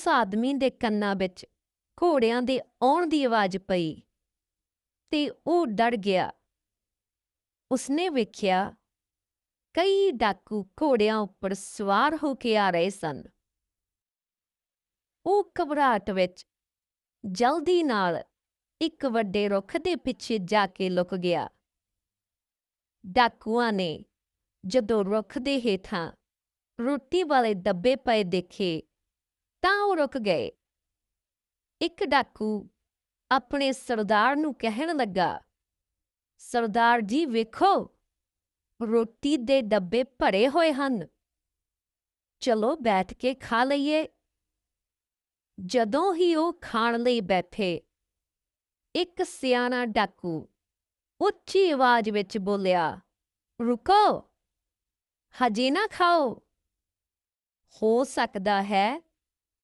ਉਸ ਆਦਮੀ ਦੇ ਕੰਨਾਂ ਵਿੱਚ ਘੋੜਿਆਂ ਦੇ ਆਉਣ ਦੀ ਆਵਾਜ਼ ਪਈ ਤੇ ਉਹ ਡਰ ਗਿਆ। ਉਸਨੇ ਵੇਖਿਆ, ਕਈ ਡਾਕੂ ਘੋੜਿਆਂ ਉੱਪਰ ਸਵਾਰ ਹੋ ਕੇ ਆ ਰਹੇ ਸਨ। ਉਹ ਘਬਰਾਹਟ ਵਿੱਚ ਜਲਦੀ ਨਾਲ ਇੱਕ ਵੱਡੇ ਰੁੱਖ ਦੇ ਪਿੱਛੇ ਜਾ ਕੇ ਲੁਕ ਗਿਆ। ਡਾਕੂਆਂ ਨੇ ਜਦੋਂ ਰੁੱਖ ਦੇ ਹੇਠਾਂ ਰੋਟੀ ਵਾਲੇ ਦੱਬੇ ਪਏ ਦੇਖੇ ਤਾਂ ਰੁਕ ਗਏ? ਇੱਕ ਡਾਕੂ ਆਪਣੇ ਸਰਦਾਰ ਨੂੰ ਕਹਿਣ ਲੱਗਾ, ਸਰਦਾਰ ਜੀ ਵੇਖੋ, ਰੋਟੀ ਦੇ ਡੱਬੇ ਭਰੇ ਹੋਏ ਹਨ। ਚਲੋ ਬੈਠ ਕੇ ਖਾ ਲਈਏ। ਜਦੋਂ ਹੀ ਉਹ ਖਾਣ ਲਈ ਬੈਠੇ, ਇੱਕ ਸਿਆਣਾ ਡਾਕੂ ਉੱਚੀ ਆਵਾਜ਼ ਵਿੱਚ ਬੋਲਿਆ, ਰੁਕੋ, ਹਜੇ ਨਾ ਖਾਓ। ਹੋ ਸਕਦਾ ਹੈ